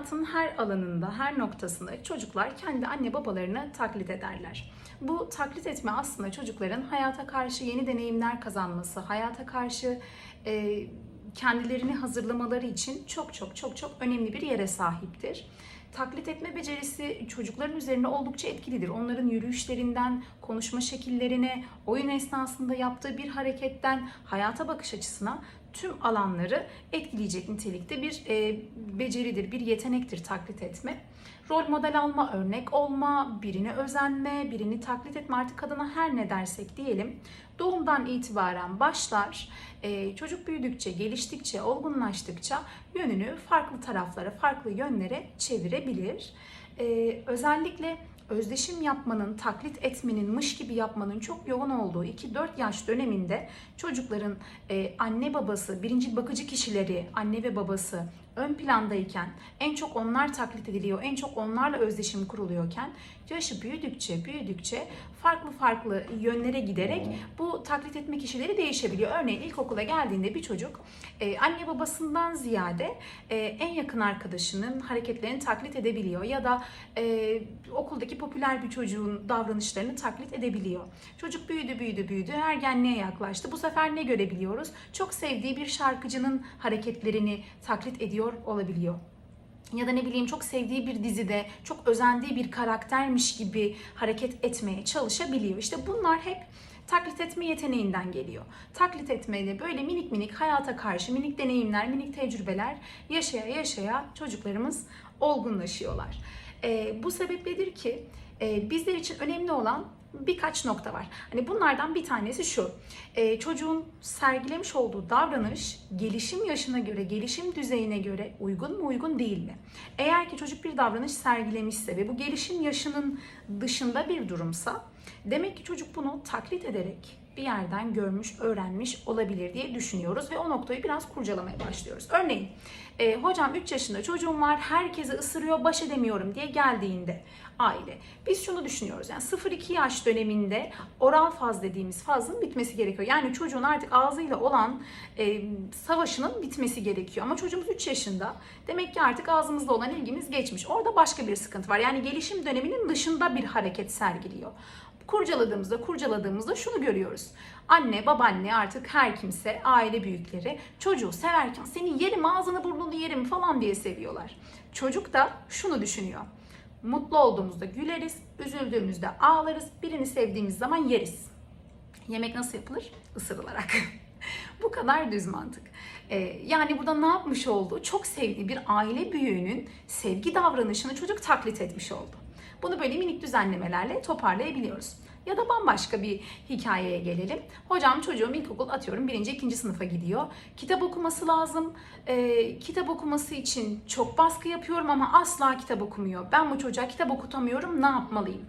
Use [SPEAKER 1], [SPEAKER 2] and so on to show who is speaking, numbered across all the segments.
[SPEAKER 1] hayatın her alanında, her noktasında çocuklar kendi anne babalarını taklit ederler. Bu taklit etme aslında çocukların hayata karşı yeni deneyimler kazanması, hayata karşı e, kendilerini hazırlamaları için çok çok çok çok önemli bir yere sahiptir. Taklit etme becerisi çocukların üzerinde oldukça etkilidir. Onların yürüyüşlerinden, konuşma şekillerine, oyun esnasında yaptığı bir hareketten hayata bakış açısına tüm alanları etkileyecek nitelikte bir e, beceridir, bir yetenektir taklit etme. Rol model alma, örnek olma, birine özenme, birini taklit etme artık adına her ne dersek diyelim. Doğumdan itibaren başlar, e, çocuk büyüdükçe, geliştikçe, olgunlaştıkça yönünü farklı taraflara, farklı yönlere çevirebilir. E, özellikle özdeşim yapmanın, taklit etmenin, mış gibi yapmanın çok yoğun olduğu 2-4 yaş döneminde çocukların e, anne babası, birinci bakıcı kişileri, anne ve babası ön plandayken, en çok onlar taklit ediliyor, en çok onlarla özdeşim kuruluyorken, yaşı büyüdükçe, büyüdükçe farklı farklı yönlere giderek bu taklit etme kişileri değişebiliyor. Örneğin ilkokula geldiğinde bir çocuk e, anne babasından ziyade e, en yakın arkadaşının hareketlerini taklit edebiliyor ya da e, okuldaki popüler bir çocuğun davranışlarını taklit edebiliyor. Çocuk büyüdü büyüdü büyüdü ergenliğe yaklaştı. Bu sefer ne görebiliyoruz? Çok sevdiği bir şarkıcının hareketlerini taklit ediyor olabiliyor ya da ne bileyim çok sevdiği bir dizide çok özendiği bir karaktermiş gibi hareket etmeye çalışabiliyor. İşte bunlar hep taklit etme yeteneğinden geliyor. Taklit etmeyle böyle minik minik hayata karşı minik deneyimler, minik tecrübeler yaşaya yaşaya çocuklarımız olgunlaşıyorlar. Ee, bu sebepledir ki e, bizler için önemli olan birkaç nokta var. Hani bunlardan bir tanesi şu. Ee, çocuğun sergilemiş olduğu davranış gelişim yaşına göre, gelişim düzeyine göre uygun mu uygun değil mi? Eğer ki çocuk bir davranış sergilemişse ve bu gelişim yaşının dışında bir durumsa demek ki çocuk bunu taklit ederek bir yerden görmüş, öğrenmiş olabilir diye düşünüyoruz ve o noktayı biraz kurcalamaya başlıyoruz. Örneğin e, hocam 3 yaşında çocuğum var herkesi ısırıyor baş edemiyorum diye geldiğinde aile. Biz şunu düşünüyoruz yani 0-2 yaş döneminde oral faz dediğimiz fazın bitmesi gerekiyor. Yani çocuğun artık ağzıyla olan e, savaşının bitmesi gerekiyor. Ama çocuğumuz 3 yaşında demek ki artık ağzımızla olan ilgimiz geçmiş. Orada başka bir sıkıntı var. Yani gelişim döneminin dışında bir hareket sergiliyor kurcaladığımızda kurcaladığımızda şunu görüyoruz. Anne, babaanne artık her kimse, aile büyükleri çocuğu severken seni yerim ağzını burnunu yerim falan diye seviyorlar. Çocuk da şunu düşünüyor. Mutlu olduğumuzda güleriz, üzüldüğümüzde ağlarız, birini sevdiğimiz zaman yeriz. Yemek nasıl yapılır? Isırılarak. Bu kadar düz mantık. Ee, yani burada ne yapmış oldu? Çok sevdiği bir aile büyüğünün sevgi davranışını çocuk taklit etmiş oldu. Bunu böyle minik düzenlemelerle toparlayabiliyoruz. Ya da bambaşka bir hikayeye gelelim. Hocam çocuğum ilkokul atıyorum birinci, ikinci sınıfa gidiyor. Kitap okuması lazım. Ee, kitap okuması için çok baskı yapıyorum ama asla kitap okumuyor. Ben bu çocuğa kitap okutamıyorum ne yapmalıyım?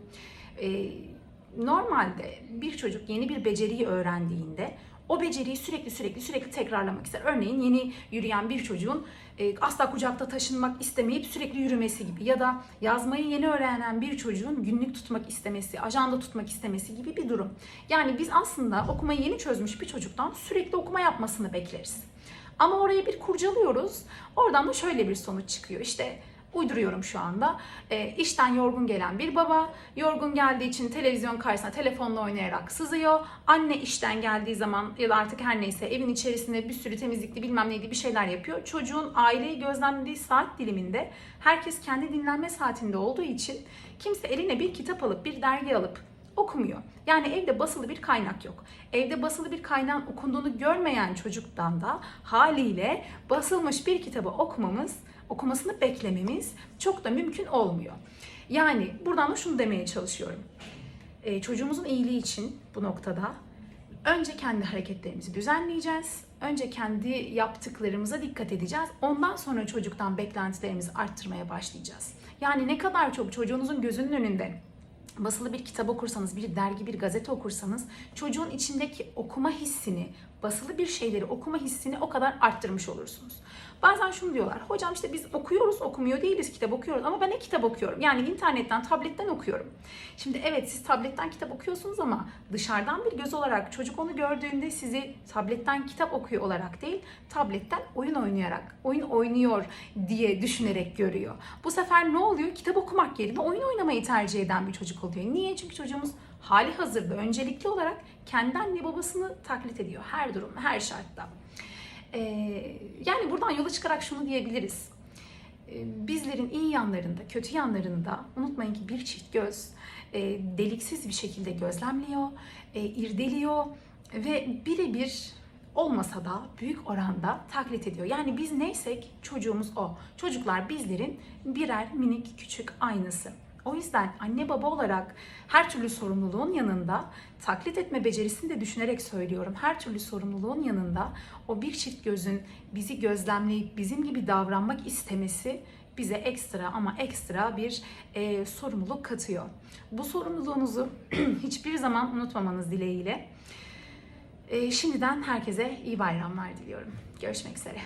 [SPEAKER 1] Ee, normalde bir çocuk yeni bir beceriyi öğrendiğinde o beceriyi sürekli sürekli sürekli tekrarlamak ister. Örneğin yeni yürüyen bir çocuğun e, asla kucakta taşınmak istemeyip sürekli yürümesi gibi ya da yazmayı yeni öğrenen bir çocuğun günlük tutmak istemesi, ajanda tutmak istemesi gibi bir durum. Yani biz aslında okumayı yeni çözmüş bir çocuktan sürekli okuma yapmasını bekleriz. Ama orayı bir kurcalıyoruz. Oradan da şöyle bir sonuç çıkıyor. İşte uyduruyorum şu anda. E, işten yorgun gelen bir baba, yorgun geldiği için televizyon karşısına telefonla oynayarak sızıyor. Anne işten geldiği zaman ya da artık her neyse evin içerisinde bir sürü temizlikli bilmem neydi bir şeyler yapıyor. Çocuğun aileyi gözlemlediği saat diliminde herkes kendi dinlenme saatinde olduğu için kimse eline bir kitap alıp bir dergi alıp okumuyor. Yani evde basılı bir kaynak yok. Evde basılı bir kaynağın okunduğunu görmeyen çocuktan da haliyle basılmış bir kitabı okumamız okumasını beklememiz çok da mümkün olmuyor. Yani buradan da şunu demeye çalışıyorum. Ee, çocuğumuzun iyiliği için bu noktada önce kendi hareketlerimizi düzenleyeceğiz. Önce kendi yaptıklarımıza dikkat edeceğiz. Ondan sonra çocuktan beklentilerimizi arttırmaya başlayacağız. Yani ne kadar çok çocuğunuzun gözünün önünde basılı bir kitap okursanız, bir dergi, bir gazete okursanız çocuğun içindeki okuma hissini, basılı bir şeyleri okuma hissini o kadar arttırmış olursunuz. Bazen şunu diyorlar. Hocam işte biz okuyoruz, okumuyor değiliz, kitap okuyoruz ama ben ne kitap okuyorum? Yani internetten, tabletten okuyorum. Şimdi evet siz tabletten kitap okuyorsunuz ama dışarıdan bir göz olarak çocuk onu gördüğünde sizi tabletten kitap okuyor olarak değil, tabletten oyun oynayarak, oyun oynuyor diye düşünerek görüyor. Bu sefer ne oluyor? Kitap okumak yerine oyun oynamayı tercih eden bir çocuk. Niye? Çünkü çocuğumuz hali hazırda öncelikli olarak kendi anne babasını taklit ediyor her durum, her şartta. Ee, yani buradan yola çıkarak şunu diyebiliriz. Ee, Bizlerin iyi yanlarında, kötü yanlarında unutmayın ki bir çift göz e, deliksiz bir şekilde gözlemliyor, e, irdeliyor ve birebir olmasa da büyük oranda taklit ediyor. Yani biz neysek çocuğumuz o. Çocuklar bizlerin birer minik küçük aynısı. O yüzden anne baba olarak her türlü sorumluluğun yanında taklit etme becerisini de düşünerek söylüyorum. Her türlü sorumluluğun yanında o bir çift gözün bizi gözlemleyip bizim gibi davranmak istemesi bize ekstra ama ekstra bir e, sorumluluk katıyor. Bu sorumluluğunuzu hiçbir zaman unutmamanız dileğiyle. E, şimdiden herkese iyi bayramlar diliyorum. Görüşmek üzere.